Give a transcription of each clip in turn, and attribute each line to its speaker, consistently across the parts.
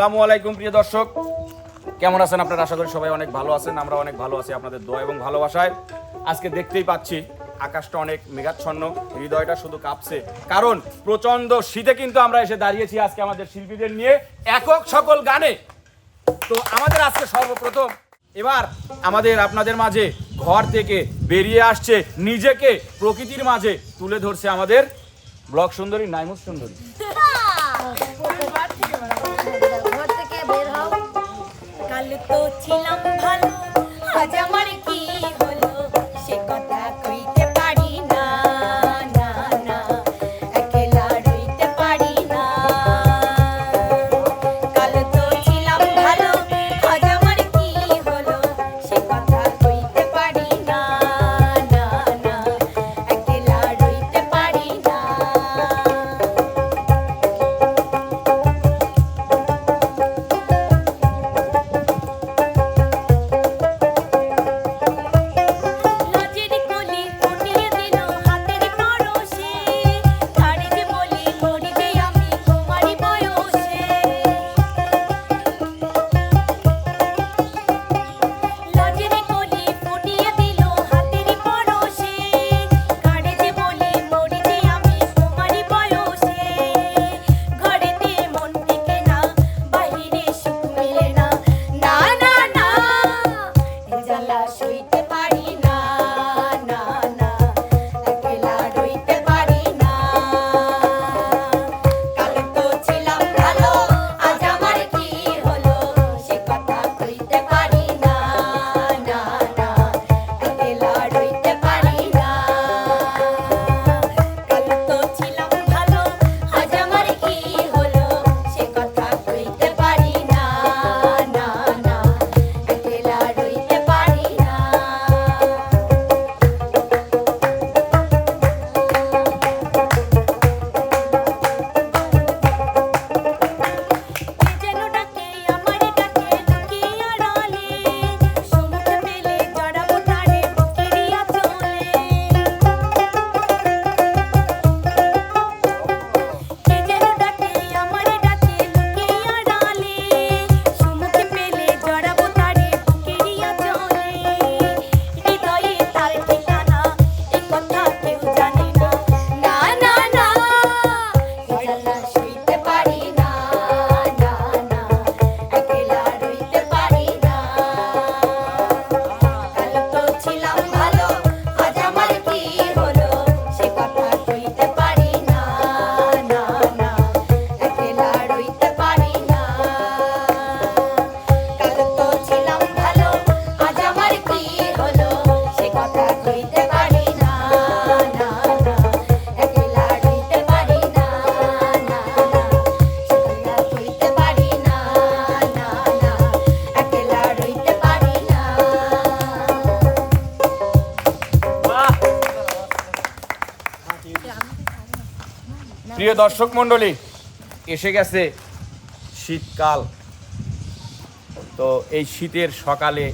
Speaker 1: আসসালামু আলাইকুম, প্রিয় দর্শক। কেমন আছেন আপনারা? আশা করি সবাই অনেক ভালো আছেন। আমরা অনেক ভালো আছি আপনাদের দোয়া এবং ভালোবাসায়। আজকে দেখতেই পাচ্ছি, আকাশটা অনেক মেঘাচ্ছন্ন, হৃদয়টা শুধু কাঁপছে। কারণ প্রচণ্ড শীতে কিন্তু আমরা এসে দাঁড়িয়েছি আজকে আমাদের শিল্পীদের নিয়ে একক সকল গানে। তো আমাদের আজকে সর্বপ্রথম, এবার আমাদের আপনাদের মাঝে ঘর থেকে বেরিয়ে আসছে, নিজেকে প্রকৃতির মাঝে তুলে ধরছে আমাদের ব্লক সুন্দরী নাইমুদ সুন্দরী।
Speaker 2: ছিলাম
Speaker 1: প্রিয় দর্শক মন্ডলী এসে গেছে শীতকাল। তো এই শীতের সকালে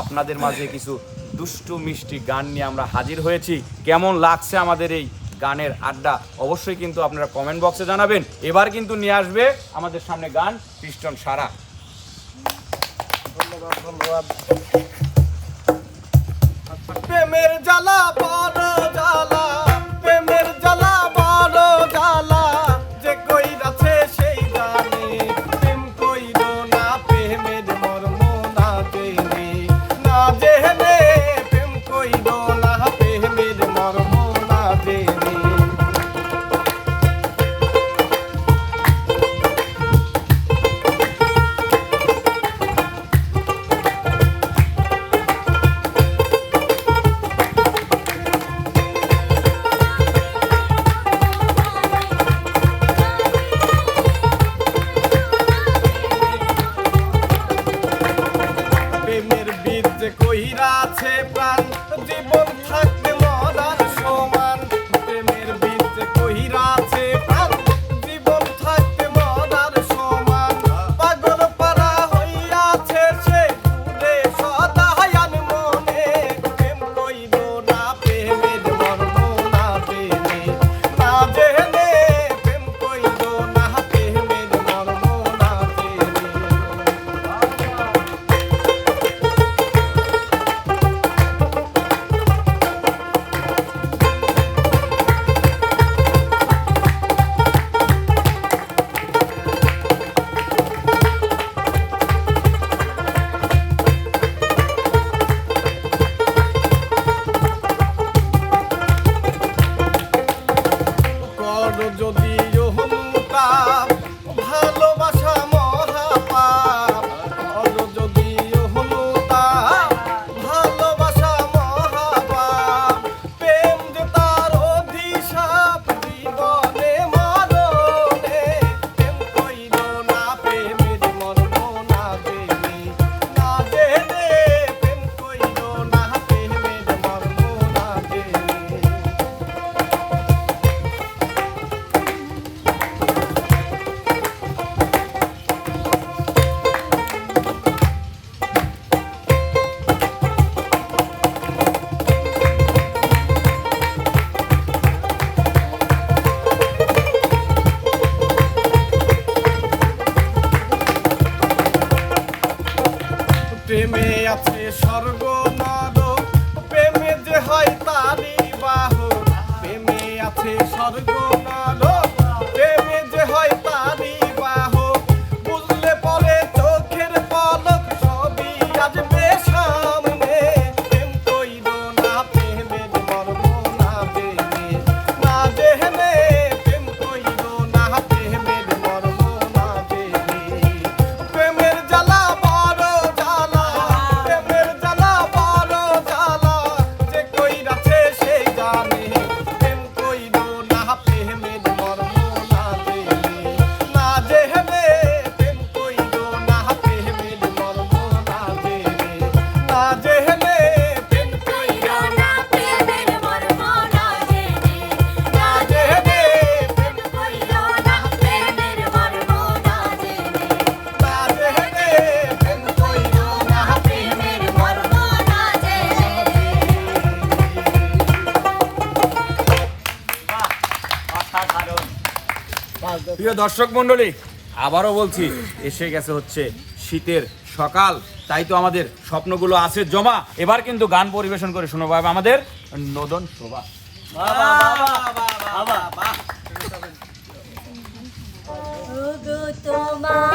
Speaker 1: আপনাদের মাঝে কিছু দুষ্টু, মিষ্টি গান নিয়ে আমরা হাজির হয়েছি। কেমন লাগছে আমাদের এই গানের আড্ডা? অবশ্যই কিন্তু আপনারা কমেন্ট বক্সে জানাবেন। এবার কিন্তু নিয়ে আসবে আমাদের সামনে গান, পিস্টন সারা।
Speaker 3: ধন্যবাদ ধন্যবাদ। আচ্ছা, সাধু গোপাল
Speaker 1: প্রিয় দর্শক মণ্ডলী আবারও বলছি এসে গেছে হচ্ছে শীতের সকাল তাই তো আমাদের স্বপ্নগুলো আছে জমা। এবার কিন্তু গান পরিবেশন করে শোনাবো আমাদের নদন শোভা।
Speaker 2: তোমার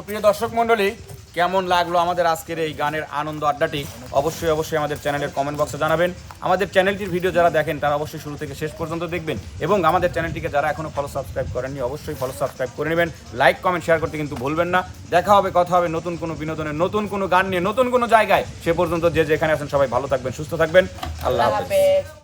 Speaker 1: প্রিয় দর্শক মণ্ডলী, কেমন লাগল আমাদের আজকের এই গানের আনন্দ আড্ডাটি? অবশ্যই অবশ্যই আমাদের চ্যানেলের কমেন্ট বক্সে জানাবেন। আমাদের চ্যানেলটির ভিডিও যারা দেখেন, তারা অবশ্যই শুরু থেকে শেষ পর্যন্ত দেখবেন। এবং আমাদের চ্যানেলটিকে যারা এখনও ফলো সাবস্ক্রাইব করেননি, অবশ্যই ফলো সাবস্ক্রাইব করে নেবেন। লাইক কমেন্ট শেয়ার করতে কিন্তু ভুলবেন না। দেখা হবে, কথা হবে নতুন কোনো বিনোদনের, নতুন কোনো গান নিয়ে, নতুন কোনো জায়গায়। সে পর্যন্ত যে যেখানে আছেন সবাই ভালো থাকবেন, সুস্থ থাকবেন। আল্লাহ
Speaker 4: হাফেজ।